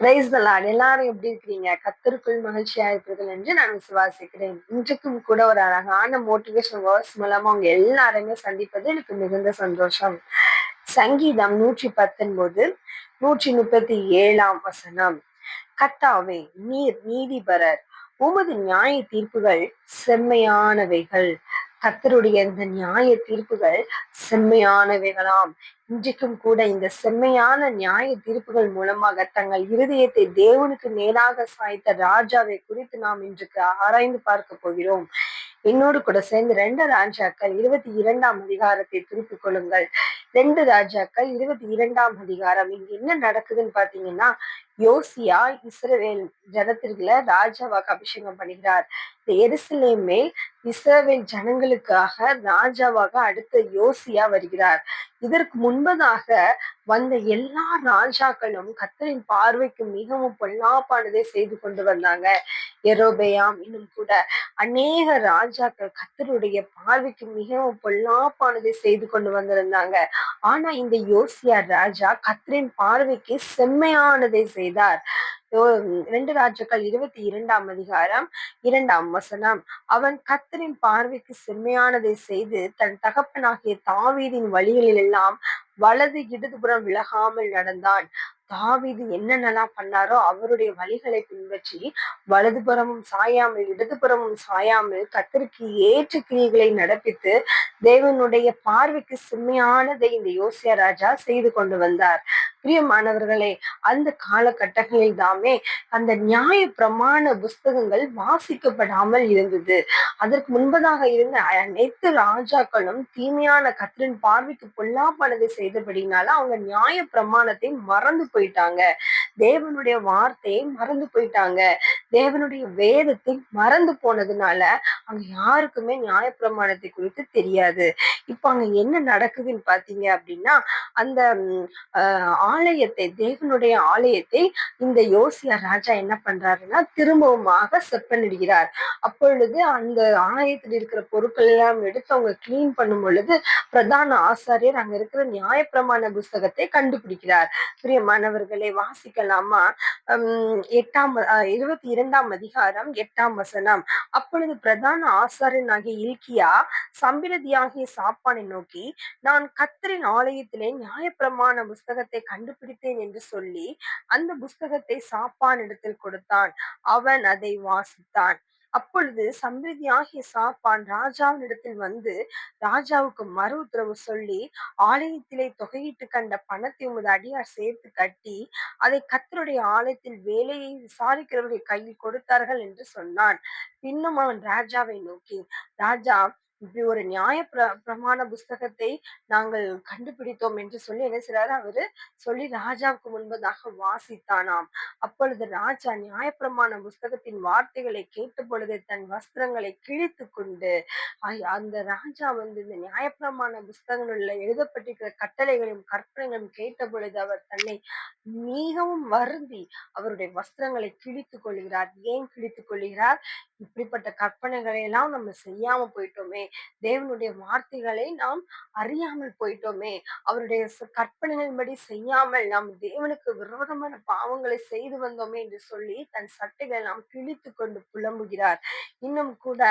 Price தலாட் எல்லாரும் எப்படி இருக்கிறீங்க கத்தருக்குள் மகிழ்ச்சியா இருக்கிறது என்று நான் விசுவாசிக்கிறேன் இன்றைக்கும் கூட ஒரு அழகான மோட்டிவேஷன் வேர்ஸ் மூலமா உங்க எல்லாருமே சந்திப்பது எனக்கு மிகுந்த சந்தோஷம். சங்கீதம் நூற்றி பத்தொன்பது நூற்றி முப்பத்தி ஏழாம் வசனம். கத்தாவே நீர் நீதிபரர். உமது நியாய தீர்ப்புகள் செம்மையானவைகள். கத்தருடைய இந்த நியாய தீர்ப்புகள் செம்மையானவைகளாம். இன்றைக்கும் கூட இந்த செம்மையான நியாய தீர்ப்புகள் மூலமாக தங்கள் இருதயத்தை தேவனுக்கு நேராக சாய்த்த ராஜாவை குறித்து நாம் இன்றைக்கு ஆராய்ந்து பார்க்க போகிறோம். என்னோடு கூட சேர்ந்து ரெண்டு ராஜாக்கள் இருபத்தி இரண்டாம் அதிகாரத்தை திருப்பிக் கொள்ளுங்கள். ரெண்டு ராஜாக்கள் இருபத்தி இரண்டாம் அதிகாரம். இங்க என்ன நடக்குதுன்னு பாத்தீங்கன்னா யோசியா இஸ்ரவேல் ஜனத்திற்குல ராஜாவாக அபிஷேகம் பண்ணுகிறார். இந்த எருசலேமே இஸ்ரவேல் ஜனங்களுக்காக ராஜாவாக அடுத்த யோசியா வருகிறார். இதற்கு முன்பதாக வந்த எல்லா ராஜாக்களும் கத்தரின் பார்வைக்கு மிகவும் பொல்லாப்பானதை செய்து கொண்டு வந்தாங்க. எரோபயாம் இன்னும் கூட அநேக ராஜாக்கள் கத்தருடைய பார்வைக்கு மிகவும் பொல்லாப்பானதை செய்து கொண்டு வந்திருந்தாங்க. ஆனா இந்த யோசியா ராஜா கத்தரின் பார்வைக்கு செம்மையானதை செய்தார். ரெண்டு ராஜாக்கள் இருபத்தி இரண்டாம் அதிகாரம் இரண்டாம் வசனம். அவன் கத்தரின் பார்வைக்கு செம்மையானதை செய்து தன் தகப்பனாகிய தாவீதின் வழிகளில் எல்லாம் வலது இடதுபுறம் விலகாமல் நடந்தான். தாவிது என்னென்னலாம் பண்ணாரோ அவருடைய வழிகளை பின்பற்றி வலதுபுறமும் சாயாமல் இடதுபுறமும் சாயாமல் கத்திற்கு ஏற்ற கிரியைகளை நடப்பித்து தேவனுடைய பார்வைக்கு செம்மையானதை இந்த யோசியா ராஜா செய்து கொண்டு வந்தார். பிரியமானவர்களே அந்த காலகட்டங்களில் தாமே அந்த நியாய பிரமாண புஸ்தகங்கள் வாசிக்கப்படாமல் இருந்தது. அதற்கு முன்பதாக இருந்த அனைத்து ராஜாக்களும் தீமையான கத்திரின் பார்வைக்கு பொல்லாப்பானதை செய்தபடினால அவங்க நியாய பிரமாணத்தை மறந்து போயிட்டாங்க. தேவனுடைய வார்த்தையை மறந்து போயிட்டாங்க. தேவனுடைய வேதத்தை மறந்து போனதுனால அங்க யாருக்குமே நியாய பிரமாணத்தை குறித்து தெரியாது. இப்ப அங்க என்ன நடக்குதுன்னு பாத்தீங்க அப்படின்னா அந்த ஆலயத்தை தேவனுடைய ஆலயத்தை இந்த யோசியா ராஜா என்ன பண்றாருன்னா திரும்பவுமாக செப்பனிடுகிறார். அப்பொழுது அந்த ஆலயத்தில் இருக்கிற பொருட்கள் எல்லாம் எடுத்து அவங்க கிளீன் பண்ணும் பொழுது பிரதான ஆசாரியர் அங்க இருக்கிற நியாயப்பிரமாண புஸ்தகத்தை கண்டுபிடிக்கிறார். பிரியமானவர்களை வாசிக்கலாமா? எட்டாம் இருபத்தி இரண்டாம் அதிகாரம் எட்டாம் வசனம். அப்பொழுது பிரதான ஆசாரியன் ஆகிய இல்கியா சம்பிரதியாகிய சாப்பானை நோக்கி நான் கத்தரின் ஆலயத்திலே நியாயப்பிரமாண புஸ்தகத்தை கண்டுபிடித்தேன் என்று சொல்லி அந்த புஸ்தகத்தை சாப்பான் இடத்தில் கொடுத்தான். அவன் அதை வாசித்தான். அப்பொழுது சம்பிரதியாகிய சாப்பான் ராஜாவினிடத்தில் வந்து ராஜாவுக்கு மறு உத்தரவு சொல்லி ஆலயத்திலே தொகையிட்டு கண்ட பணத்தை உமது அடியார் சேர்த்து கட்டி அதை கத்தருடைய ஆலயத்தில் வேலையை விசாரிக்கிறவர்கள் கையில் கொடுத்தார்கள் என்று சொன்னான். பின்னும் அவன் ராஜாவை நோக்கி ராஜா இப்படி ஒரு நியாய பிர பிரமாண புஸ்தகத்தை நாங்கள் கண்டுபிடித்தோம் என்று சொல்லி என்ன செய்றாரு? அவரு சொல்லி ராஜாவுக்கு முன்பதாக வாசித்தானாம். அப்பொழுது ராஜா நியாய பிரமாண புஸ்தகத்தின் வார்த்தைகளை கேட்ட பொழுது தன் வஸ்திரங்களை கிழித்து கொண்டு அந்த ராஜா வந்து இந்த நியாயப்பிரமாண புஸ்தகங்கள்ல எழுதப்பட்டிருக்கிற கட்டளைகளையும் கற்பனைகளையும் கேட்ட பொழுது அவர் தன்னை மிகவும் வருந்தி அவருடைய வஸ்திரங்களை கிழித்துக் கொள்கிறார். ஏன் கிழித்துக் கொள்கிறார்? இப்படிப்பட்ட கற்பனைகளை எல்லாம் நம்ம செய்யாம போயிட்டோமே. தேவனுடைய வார்த்தைகளை நாம் அறியாமல் போயிட்டோமே. அவருடைய கற்பனைகளின்படி செய்யாமல் நாம் தேவனுக்கு விரோதமான பாவங்களை செய்து வந்தோமே என்று சொல்லி தன் சட்டைகளை நாம் கிழித்து கொண்டு புலம்புகிறார். இன்னும் கூட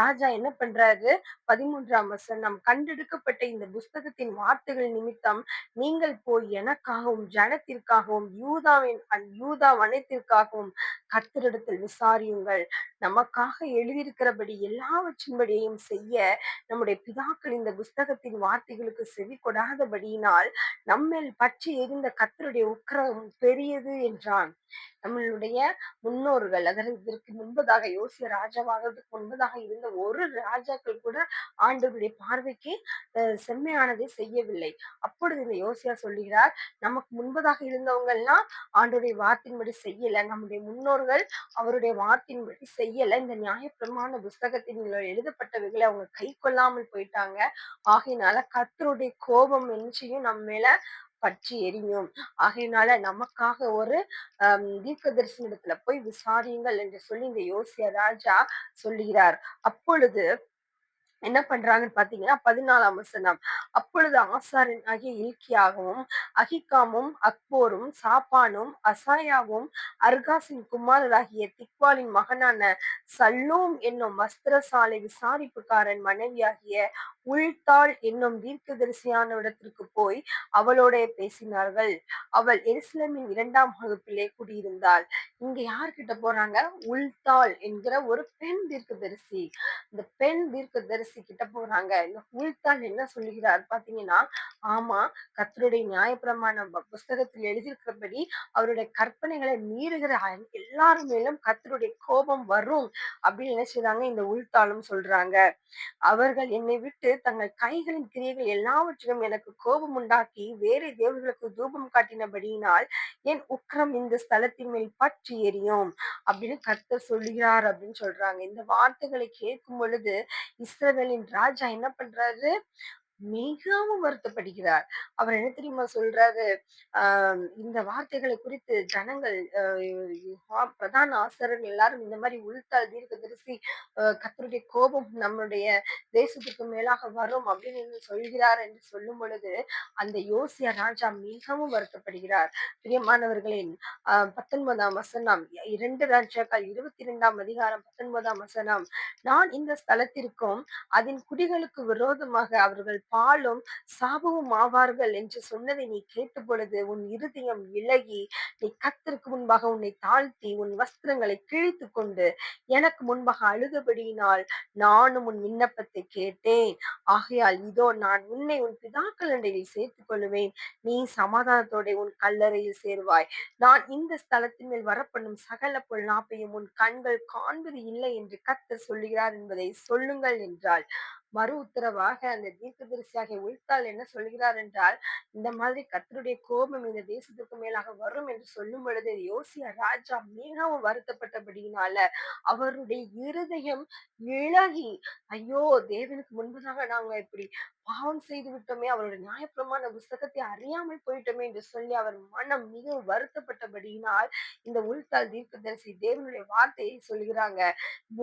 ராஜா என்ன பண்றாரு? பதிமூன்றாம் வசனம் கண்டெடுக்கப்பட்ட இந்த புஸ்தகத்தின் வார்த்தைகள் நிமித்தம் நீங்கள் போய் எனக்காகவும் ஜனத்திற்காகவும் யூதாவின் யூதா வனத்திற்காகவும் கத்திரிடத்தில் விசாரியுங்கள். நமக்காக எழுதியிருக்கிறபடி எல்லாவற்றின்படியையும் செய்ய நம்முடைய பிதாக்கள் இந்த புஸ்தகத்தின் வார்த்தைகளுக்கு செவி கொடாதபடியினால் நம்மேல் பற்றி எரிந்த கத்தருடைய உக்கரம் பெரியது என்றான். நம்மளுடைய முன்னோர்கள் அதாவது இதற்கு முன்பதாக யோசிய ராஜாவாகிறதுக்கு முன்பதாக இருந்த ஒரு ராஜாக்கள் கூட ஆண்டவருடைய பார்வைக்கு செம்மையானதை செய்யவில்லை. அப்பொழுது இந்த யோசியா சொல்லுகிறார் நமக்கு முன்பதாக இருந்தவங்க எல்லாம் ஆண்டுடைய வார்த்தையின்படி செய்யல. நம்முடைய முன்னோர்கள் அவருடைய வார்த்தையின்படி செய்யல. இந்த நியாயப்பிரமான புஸ்தகத்தின் எழுதப்பட்டவைகளை அவங்க கை கொள்ளாமல் போயிட்டாங்க. ஆகையினால கத்தருடைய கோபம் என்னையும் நம்ம மேல பற்றி எரியும். ஆகையினால நமக்காக ஒரு தீர்க்க தரிசனத்துல போய் விசாரியுங்கள் என்று சொல்லி இந்த யோசிய ராஜா சொல்லுகிறார். அப்பொழுது என்ன பண்றாங்கன்னு பாத்தீங்கன்னா பதினாலாம் வசனம். அப்பொழுது ஆசாரியன் ஆகிய இல்கியாகவும் அகிகாமும் அக்போரும் சாப்பானும் அசாயாவும் அர்காசின் குமாரராகிய திக்வாலின் மகனான சல்லூம் என்னும் வஸ்திரசாலை விசாரிப்புக்காரன் மனைவியாகிய உள்தாள் என்னும் தீர்க்கதரிசியான இடத்திற்கு போய் அவளோட பேசினார்கள். அவள் எருசலேமின் இரண்டாம் வகுப்பிலே குடியிருந்தாள். இங்க யார்கிட்ட போறாங்க? உள்தாள் என்கிற ஒரு பெண் தீர்க்கதரிசி. இந்த பெண் தீர்க்கதரிசி கிட்ட போறாங்க. இந்த உள்தாள் என்ன சொல்லுகிறார் பாத்தீங்கன்னா ஆமா கத்தருடைய நியாயப்பிரமாண புஸ்தகத்தில் எழுதியிருக்கிறபடி அவருடைய கற்பனைகளை மீறுகிற அ- எல்லார் மேலும் கத்தருடைய கோபம் வரும் அப்படின்னு நினைச்சுதாங்க இந்த உள்தாளும் சொல்றாங்க. அவர்கள் என்னை விட்டு தங்கள் கைகளின் கிரியைகள் எல்லாவற்றிலும் எனக்கு கோபம் உண்டாக்கி வேறு தேவர்களுக்கு தூபம் காட்டினபடியினால் என் உக்ரம் இந்த ஸ்தலத்தின் மேல் பற்றி எரியும் அப்படின்னு கர்த்தர் சொல்லுகிறார் அப்படின்னு சொல்றாங்க. இந்த வார்த்தைகளை கேட்கும் பொழுது இஸ்ரவேலின் ராஜா என்ன பண்றாரு? மிகவும் வருத்தப்படுகிறார். அவர் என்ன தெரியுமா சொல்றாரு? ஆஹ் இந்த வார்த்தைகளை குறித்து ஜனங்கள் பிரதான ஆசிரியர்கள் எல்லாரும் இந்த மாதிரி உள்தால் தீர்க்க தரிசி கத்தருடைய கோபம் நம்முடைய தேசத்துக்கு மேலாக வரும் அப்படின்னு சொல்கிறார் என்று சொல்லும் பொழுது அந்த யோசிய ராஜா மிகவும் வருத்தப்படுகிறார். பிரியமானவர்களின் ஆஹ் பத்தொன்பதாம் வசனம் இரண்டு ராஜாக்கள் இருபத்தி இரண்டாம் அதிகாரம் பத்தொன்பதாம் வசனம் நான் இந்த ஸ்தலத்திற்கும் அதன் குடிகளுக்கு விரோதமாக அவர்கள் பாலும் சாபமும் ஆவார்கள் என்று சொன்னதை நீ கேட்ட பொழுது உன் இருதயம் இளகி நீ கத்திற்கு முன்பாக உன்னை தாழ்த்தி உன் வஸ்திரங்களை கிழித்து கொண்டு எனக்கு முன்பாக அழுதபடியினால் நானும் உன் விண்ணப்பத்தை கேட்டேன். ஆகையால் இதோ நான் உன்னை உன் பிதாக்கள் அண்டையில் சேர்த்துக் கொள்ளுவேன் நீ சமாதானத்தோட உன் கல்லறையில் சேருவாய். நான் இந்த ஸ்தலத்தின் மேல் வரப்படும் சகல பொல்லாப்பையும் உன் கண்கள் காண்பது இல்லை என்று கர்த்தர் சொல்லுகிறார் என்பதை சொல்லுங்கள் என்றாள். மறு உத்தரவாக அந்த தீர்க்கதரிசியாகிய உள்தாள் என்ன சொல்கிறார் என்றால் இந்த மாதிரி கர்த்தருடைய கோபம் இந்த தேசத்துக்கு மேலாக வரும் என்று சொல்லும் பொழுது யோசிய ராஜா மிகவும் வருத்தப்பட்டபடியினால அவருடைய இருதயம் இழகி ஐயோ தேவனுக்கு முன்பதாக நாங்க இப்படி பாவம் செய்து விட்டோமே அவருடைய நியாயப்பிரமான புஸ்தகத்தை அறியாமல் போயிட்டோமே என்று சொல்லி அவர் மனம் மிகவும் வருத்தப்பட்டபடியினால் இந்த உள்தாள் தீர்க்கதரிசி தேவனுடைய வார்த்தையை சொல்கிறாங்க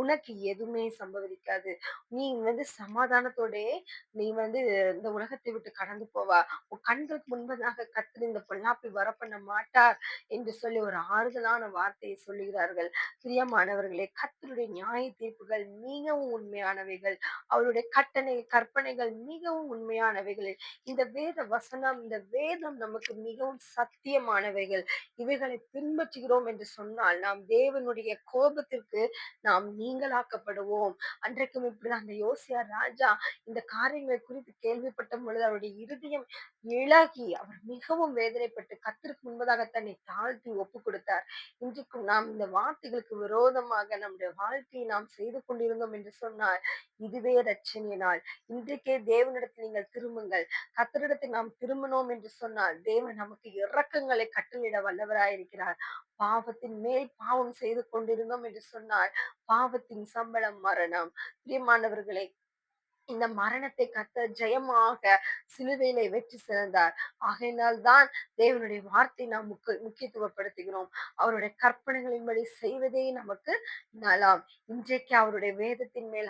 உனக்கு எதுவுமே சம்பவிக்காது நீ வந்து சமாதானத்தோட நீ வந்து இந்த உலகத்தை விட்டு கடந்து போவா. உன் கண்களுக்கு முன்பதாக கத்து இந்த பொல்லாப்பை வர பண்ண மாட்டார் என்று சொல்லி ஒரு ஆறுதலான வார்த்தையை சொல்லுகிறார்கள். பிரியமானவர்களே கத்தருடைய நியாய தீர்ப்புகள் மிகவும் உண்மையானவைகள். அவருடைய கட்டளை கற்பனைகள் மிகவும் மிகவும் உண்மையானவைகள். இந்த வேத வசனம் இந்த வேதம் நமக்கு மிகவும் சத்தியமானவைகள். இவைகளை பின்பற்றுகிறோம் என்று சொன்னால் நாம் தேவனுடைய கோபத்திற்கு நாம் நீங்களாக்கப்படுவோம். அன்றைக்கும் இப்படி அந்த யோசியா ராஜா இந்த காரியங்களை குறித்து கேள்விப்பட்ட பொழுது அவருடைய இருதயம் இழகி அவர் மிகவும் வேதனைப்பட்டு கத்திற்கு முன்பதாக தன்னை தாழ்த்தி ஒப்பு கொடுத்தார். இன்றைக்கும் நாம் இந்த வார்த்தைகளுக்கு விரோதமாக நம்முடைய வாழ்க்கையை நாம் செய்து கொண்டிருந்தோம் என்று சொன்னால் இதுவே ரட்சணிய நாள் இன்றைக்கே தேவனிடத்தில் நீங்கள் திரும்புங்கள். கத்தரிடத்தில் நாம் திரும்பினோம் என்று சொன்னால் தேவன் நமக்கு இறக்கங்களை கட்டளிட வல்லவராயிருக்கிறார் பாவத்தின் மேல் பாவம் செய்து கொண்டிருந்தோம் என்று சொன்னால் பாவத்தின் சம்பளம் மரணம். பிரியமானவர்களை இந்த மரணத்தை கத்த ஜெயமாக சிலுவையிலே வெற்றி சிறந்தார். ஆகையினால் தான் தேவனுடைய வார்த்தை நாம் முக்க முக்கியத்துவப்படுத்துகிறோம். அவருடைய கற்பனைகளின்படி செய்வதே நமக்கு நலம். இன்றைக்கு அவருடைய வேதத்தின் மேல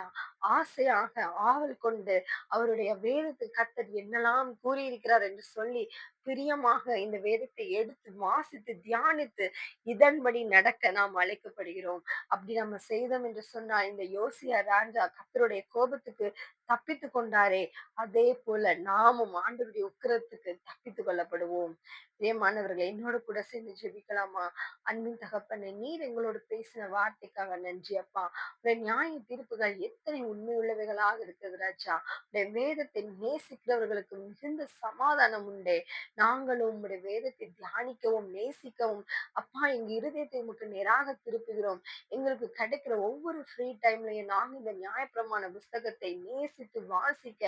ஆசையாக ஆவல் கொண்டு அவருடைய வேதத்தை கத்தர் என்னெல்லாம் கூறியிருக்கிறார் என்று சொல்லி பிரியமாக இந்த வேதத்தை எடுத்து வாசித்து தியானித்து இதன்படி நடக்க நாம் அழைக்கப்படுகிறோம். அப்படி நம்ம செய்தோம் என்று சொன்னால் இந்த யோசியா ராஜா கத்தருடைய கோபத்துக்கு தப்பித்து கொண்டாரே. அதே போல நாமும் ஆண்டவருடைய உக்கிரத்துக்கு தப்பித்து கொள்ளப்படுவோம். பிரியமானவர்களை என்னோட கூட சேர்ந்து ஜெபிக்கலாமா? அன்பின் தகப்பனை நீர் எங்களோட பேசின வார்த்தைக்காக நன்றி அப்பா. உடைய நியாய தீர்ப்புகள் எத்தனை உண்மை உள்ளவைகளாக இருக்குது ராஜா. உடைய வேதத்தை நேசிக்கிறவர்களுக்கு மிகுந்த சமாதானம் உண்டே. நாங்களும் உங்களுடைய வேதத்தை தியானிக்கவும் நேசிக்கவும் அப்பா எங்க இருதயத்தை உமக்கு நேராக திருப்புகிறோம். எங்களுக்கு கிடைக்கிற ஒவ்வொரு ஃப்ரீ டைம்லயும் நாங்க இந்த நியாயப்பிரமான புஸ்தகத்தை நேசித்து வாசிக்க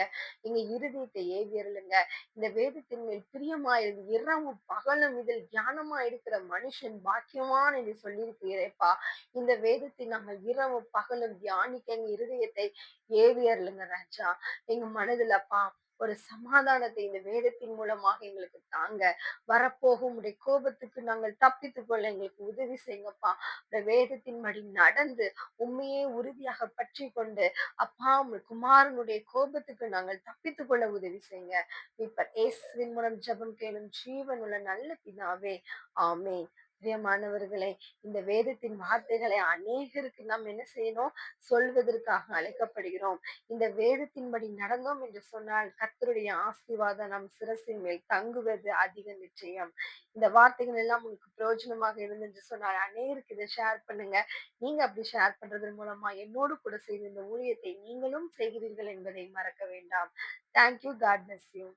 எங்க இருதயத்தை ஏவியருளுங்க. இந்த வேதத்தின் மேல் பிரியமாயிருந்து இரவும் பகலும் இதில் தியானமா இருக்கிற மனுஷன் பாக்கியமான என்று சொல்லியிருக்கிறேப்பா இந்த வேதத்தை நாங்கள் இரவும் பகலும் தியானிக்க எங்க இருதயத்தை ஏவியருளுங்க ராஜா. எங்க மனதுல அப்பா ஒரு சமாதானத்தை இந்த வேதத்தின் மூலமாக எங்களுக்கு தாங்க. வரப்போகும் உடைய கோபத்துக்கு நாங்கள் தப்பித்துக் கொள்ள எங்களுக்கு உதவி செய்யுங்கப்பா. இந்த வேதத்தின்படி நடந்து உண்மையே உறுதியாக பற்றி கொண்டு அப்பா உங்கள் குமாரனுடைய கோபத்துக்கு நாங்கள் தப்பித்துக் கொள்ள உதவி செய்யுங்க. இப்ப ஏசுவின் மூலம் ஜெபம் கேளும் ஜீவன் உள்ள நல்ல பிதாவே. ஆமே பிரியமானவர்களை இந்த வேதத்தின் வார்த்தைகளை அநேகருக்கு நாம் என்ன செய்யணும்? சொல்வதற்காக அழைக்கப்படுகிறோம். இந்த வேதத்தின்படி நடந்தோம் என்று சொன்னால் கத்தருடைய ஆசீர்வாதம் நம் சிரசின் மேல் தங்குவது அதிக நிச்சயம். இந்த வார்த்தைகள் எல்லாம் உங்களுக்கு பிரயோஜனமாக இருந்து என்று சொன்னால் அநேகருக்கு இதை ஷேர் பண்ணுங்க. நீங்க அப்படி ஷேர் பண்றதன் மூலமா என்னோடு கூட செய்த இந்த ஊழியத்தை நீங்களும் செய்கிறீர்கள் என்பதை மறக்க வேண்டாம். Thank you God bless you